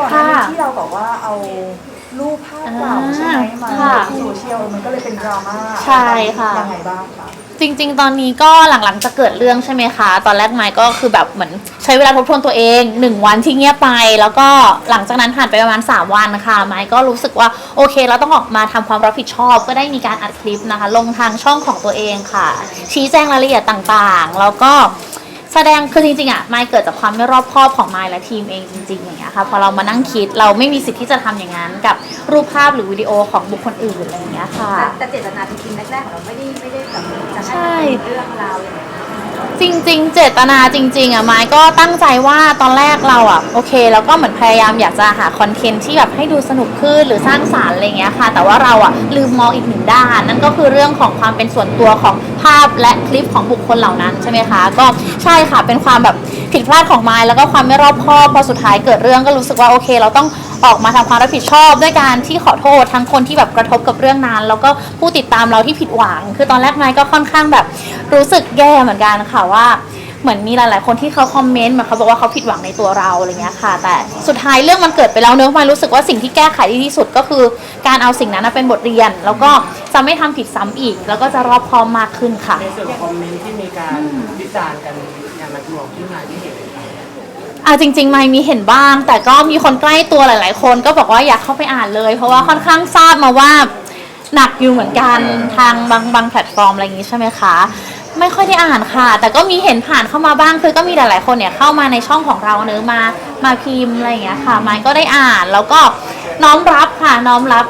ก่อนหน้านี้ค่ะที่เราบอกว่าเอารูปภาพเก่าใช่ไหมมาค่ะในโซเชียลมันก็เลยเป็นดราม่าใช่ค่ะ ยังไงบ้างคะ จริง ๆ ตอนนี้ก็หลังๆจะเกิดเรื่องใช่ไหมคะ ตอนแรกไมค์ก็คือแบบเหมือนใช้เวลาทบทวนตัวเองหนึ่งวันที่เงียบไป แล้วก็หลังจากนั้นผ่านไปประมาณ 3 วันนะคะไมค์ก็รู้สึกว่าโอเค เราต้องออกมาทำความรับผิดชอบ ก็ได้มีการอัดคลิปนะคะ ลงทางช่องของตัวเองค่ะ ชี้แจงรายละเอียดต่างๆ แล้วก็ แสดงคือจริงๆอะไมค์เกิดจากความไม่รอบคอบของไมค์และทีมเองจริงๆอย่างเงี้ยค่ะพอเรามานั่งคิดเราไม่มีสิทธิ์ที่จะทำอย่างนั้นกับรูปภาพหรือวิดีโอของบุคคลอื่นอะไรอย่างเงี้ยค่ะ แต่เจตนาจริงๆแรกๆของเราไม่ได้ไม่ได้แบบจะใช่ให้เป็นเรื่องราวอย่างนี้ จริง ๆ เจตนาจริง ๆอะไม้ก็ตั้งใจว่าตอนแรกเราอะโอเคแล้วก็เหมือนพยายามอยากจะหาคอนเทนต์ที่แบบให้ดูสนุกขึ้นหรือสร้างสารรค์อะไรเงี้ยค่ะ แต่ว่าเราอะลืมมองอีกหนึ่งด้าน นั่นก็คือเรื่องของความเป็นส่วนตัวของภาพและคลิปของบุคคลเหล่านั้นใช่ไหมคะ ก็ใช่ค่ะเป็นความแบบผิดพลาดของไม้แล้วก็ความไม่รอบคอบพอสุดท้ายเกิดเรื่องก็รู้สึกว่าโอเค เราต้อง ออกมาทำความรับผิดชอบด้วยการที่ขอโทษทั้งคนที่แบบกระทบกับเรื่องนั้น แล้วก็ผู้ติดตามเราที่ผิดหวัง คือตอนแรกไม้ก็ค่อนข้างแบบรู้สึกแย่เหมือนกันค่ะว่าเหมือนมีหลาย ๆ คนที่เขาคอมเมนต์มาเขาบอกว่าเขาผิดหวังในตัวเราอะไรเงี้ยค่ะ แต่สุดท้ายเรื่องมันเกิดไปแล้วเนอะมารู้สึกว่าสิ่งที่แก้ไขดีที่สุดก็คือ การเอาสิ่งนั้นเป็นบทเรียน แล้วก็จะไม่ทำผิดซ้ำอีก แล้วก็จะรอบคอบมากขึ้นค่ะในส่วนคอมเมนต์ที่มีการวิจารณ์กันอย่างนักหน่วงที่มาที่เอ่าจริงๆไม่มีเห็นบ้าง แต่ก็มีคนใกล้ตัวหลาย ๆ คนก็บอกว่าอยากเข้าไปอ่านเลย เพราะว่าค่อนข้างทราบมาว่าหนักอยู่เหมือนกันทางบางบางแพลตฟอร์มอะไรอย่างนี้ใช่ไหมคะ ไม่ค่อยได้อ่านค่ะ แต่ก็มีเห็นผ่านเข้ามาบ้างคือก็มีหลายๆคนเนี่ยเข้ามาในช่องของเราเนอะมามาพิมพ์อะไรอย่างเงี้ยค่ะไม่ก็ได้อ่านแล้วก็น้อมรับค่ะน้อมรับ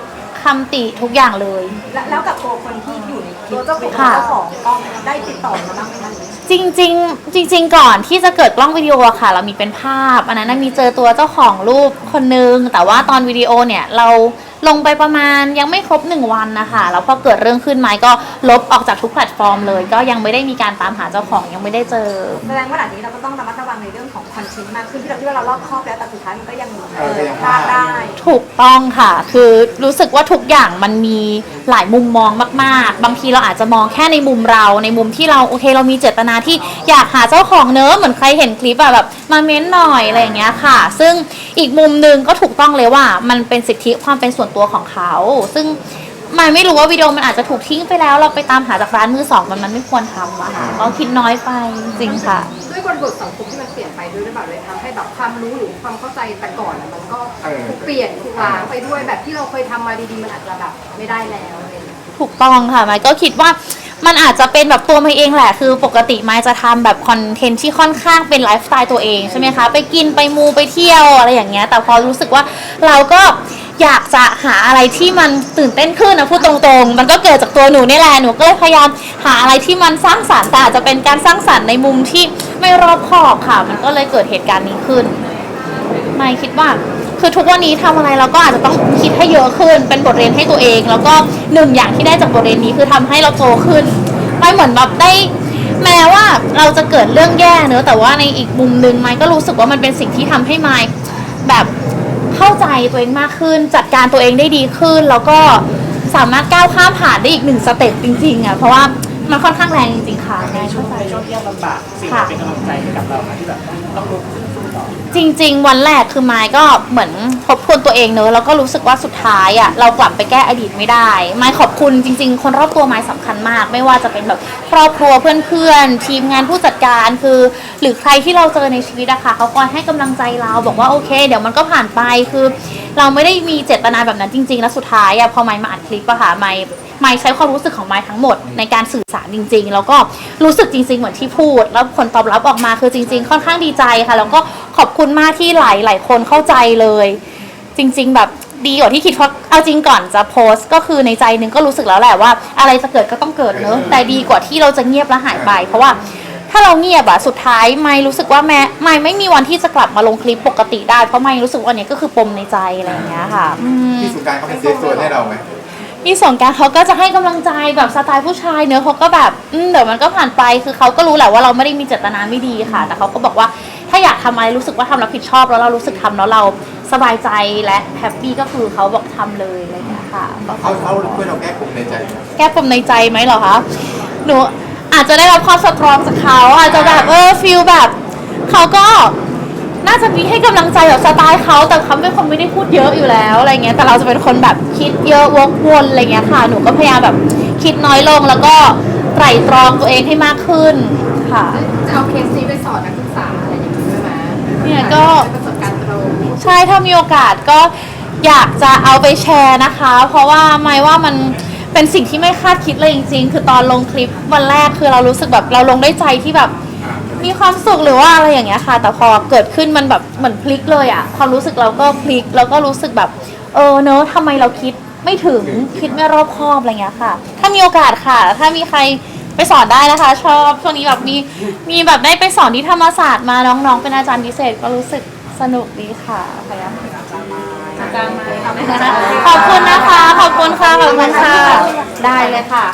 คำติทุกอย่างเลย แล้วแล้วกับตัวคนที่อยู่ในคลิปตัวเจ้าของค่ะ เจ้าของกล้องได้ติดต่อมาบ้างไหมคะจริงๆ จริง ๆ ก่อนที่จะเกิดกล้องวิดีโออะค่ะ เรามีเป็นภาพ อันนั้นนะมีเจอตัวเจ้าของรูปคนนึง แต่ว่าตอนวิดีโอเนี่ยเรา ลงไปประมาณยังไม่ครบหนึ่งวันนะคะแล้วพอเกิดเรื่องขึ้นไหมก็ลบออกจากทุกแพลตฟอร์มเลย ก็ยังไม่ได้มีการตามหาเจ้าของยังไม่ได้เจอ แสดงว่าหลังจากนี้เราก็ต้องระมัดระวังในเรื่องของคอนเทนต์มากขึ้นที่เราคิดว่าเรารอบคอบแล้วแต่สุดท้ายมันก็ยังเออยังพลาดได้ถูกต้องค่ะ คือรู้สึกว่าทุกอย่างมันมีหลายมุมมองมากๆ บางทีเราอาจจะมองแค่ในมุมเรา ในมุมที่เราโอเค เรามีเจตนาที่อยากหาเจ้าของเนอะเหมือนใครเห็นคลิปอะแบบมาเม้นหน่อยอะไรอย่างเงี้ยค่ะ ซึ่ง อีกมุมหนึ่งก็ถูกต้องเลยว่ามันเป็นสิทธิความเป็นส่วนตัวของเขา ซึ่งมันไม่รู้ว่าวิดีโอมันอาจจะถูกทิ้งไปแล้ว เราไปตามหาจากร้านมือสองมันมันไม่ควรทำอะค่ะเราคิดน้อยไปจริงค่ะ ด้วยบริบทสังคมที่มันเปลี่ยนไปด้วยหรือเปล่าเลยทำให้แบบความรู้หรือความเข้าใจแต่ก่อนอะมันก็เออถูกเปลี่ยนถูกล้างไปด้วยแบบที่เราเคยทำมาดีๆมันอาจจะแบบไม่ได้แล้วอะไรอย่างเงี้ย ถูกต้องค่ะไมค์ก็คิดว่า มันอาจจะเป็นแบบตัวไมค์เองแหละ คือปกติไมค์จะทำแบบคอนเทนต์ที่ค่อนข้างเป็นไลฟ์สไตล์ตัวเองใช่ไหมคะ ไปกินไปมูไปเที่ยวอะไรอย่างเงี้ย แต่พอรู้สึกว่าเราก็อยากจะหาอะไรที่มันตื่นเต้นขึ้นนะพูดตรงๆ มันก็เกิดจากตัวหนูนี่แหละ หนูก็เลยพยายามหาอะไรที่มันสร้างสรรค์แต่อาจจะเป็นการสร้างสรรค์ในมุมที่ไม่รอบคอบค่ะ มันก็เลยเกิดเหตุการณ์นี้ขึ้น ไม่คิดว่า คือทุกวันนี้ทำอะไรเราก็อาจจะต้องคิดให้เยอะขึ้น เป็นบทเรียนให้ตัวเอง แล้วก็หนึ่งอย่างที่ได้จากบทเรียนนี้คือทำให้เราโตขึ้นไม่เหมือนแบบได้แม้ว่าเราจะเกิดเรื่องแย่เนอะแต่ว่าในอีกมุมหนึ่งไม้ก็รู้สึกว่ามันเป็นสิ่งที่ทำให้ไม้แบบเข้าใจตัวเองมากขึ้น จัดการตัวเองได้ดีขึ้น แล้วก็สามารถก้าวข้ามผ่านได้อีกหนึ่งสเต็ปจริงๆอะเพราะว่ามันค่อนข้างแรงจริงๆค่ะในช่วงในช่วงที่ยากลำบากสิ่งที่เป็นกำลังใจให้กับเรานะที่แบบต้องลุกขึ้นสู้ต่อ จริง ๆ วันแรกคือไม้ก็เหมือนทบทวนตัวเองเนอะแล้วก็รู้สึกว่าสุดท้ายอะเรากลับไปแก้อดีตไม่ได้ไม้ขอบคุณจริง ๆ คนรอบตัวไม้สำคัญมาก ไม่ว่าจะเป็นแบบครอบครัวเพื่อนๆทีมงานผู้จัดการคือ หรือใครที่เราเจอในชีวิตอะค่ะเขาคอยให้กำลังใจเราบอกว่าโอเค เดี๋ยวมันก็ผ่านไปคือ เราไม่ได้มีเจตนาแบบนั้นจริง ๆ แล้วสุดท้ายอะพอไม้มาอัดคลิปอะค่ะไม้ ไม้ใช้ความรู้สึกของไม้ทั้งหมดในการสื่อสารจริง ๆ แล้วก็รู้สึกจริง ๆ เหมือนที่พูด แล้วผลตอบรับออกมาคือจริง ๆ ค่อนข้างดีใจค่ะ แล้วก็ขอบคุณมากที่หลายหลายคนเข้าใจเลย จริง ๆ แบบดีกว่าที่คิดเพราะเอาจริงก่อนจะโพสต์ก็คือในใจหนึงก็รู้สึกแล้วแหละว่า อะไรจะเกิดก็ต้องเกิดเนอะแต่ดีกว่าที่เราจะเงียบแล้วหายไป เพราะว่าถ้าเราเงียบอะสุดท้ายไม่รู้สึกว่าแม้ไม่ไม่มีวันที่จะกลับมาลงคลิปปกติได้เพราะไม่รู้สึกว่าเนี้ยก็คือปมในใจอะไรอย่างเงี้ยค่ะอืม ที่สุการเขาเป็นเซฟโซนให้เราไหม มีสงกรารเขาก็จะให้กำลังใจแบบสไตล์ผู้ชายเนอะเขาก็แบบอืมเดี๋ยวมันก็ผ่านไปคือเขาก็รู้แหละว่าเราไม่ได้มีเจตนาไม่ดีค่ะ แต่เขาก็บอกว่าถ้าอยากทำอะไรรู้สึกว่าทำแล้วผิดชอบแล้วเรารู้สึกทำแล้วเราสบายใจและแฮปปี้ก็คือเขาบอกทำเลยอะไรอย่างเงี้ยค่ะก็เขาเขาช่วยเราแก้ปมในใจไหมแก้ปมในใจไหมเหรอคะ หนูอาจจะได้รับความสตรองจากเขาอาจจะแบบเออฟิลแบบเขาก็ น่าจะมีให้กำลังใจแบบสไตล์เขาแต่เขาเป็นคนไม่ได้พูดเยอะอยู่แล้วอะไรเงี้ยแต่เราจะเป็นคนแบบคิดเยอะวกวนอะไรเงี้ยค่ะ หนูก็พยายามแบบคิดน้อยลงแล้วก็ไตร่ตรองตัวเองให้มากขึ้นค่ะ จะเอาเคสนี้ไปสอนนักศึกษาอะไรอย่างนี้ด้วยไหมเนี่ยก็เป็นประสบการณ์ตรงใช่ถ้ามีโอกาสก็อยากจะเอาไปแชร์นะคะ เพราะว่าไม่ว่ามันเป็นสิ่งที่ไม่คาดคิดเลยจริง ๆ คือตอนลงคลิปวันแรกคือเรารู้สึกแบบเราลงได้ใจที่แบบ มีความสุขหรือว่าอะไรอย่างเงี้ยค่ะ แต่พอเกิดขึ้นมันแบบเหมือนพลิกเลยอะความรู้สึกเราก็พลิกแล้วก็รู้สึกแบบ เออเนอะทำไมเราคิดไม่ถึงคิดไม่รอบคอบอะไรเงี้ยค่ะ ถ้ามีโอกาสค่ะ ถ้ามีใครไปสอนได้นะคะ ชอบช่วงนี้แบบมีมีแบบได้ไปสอนที่ธรรมศาสตร์มาน้องๆ เป็นอาจารย์พิเศษก็รู้สึกสนุกดีค่ะพยายามอาจารย์มาขอบคุณนะคะ ขอบคุณค่ะขอบคุณค่ะได้เลยค่ะ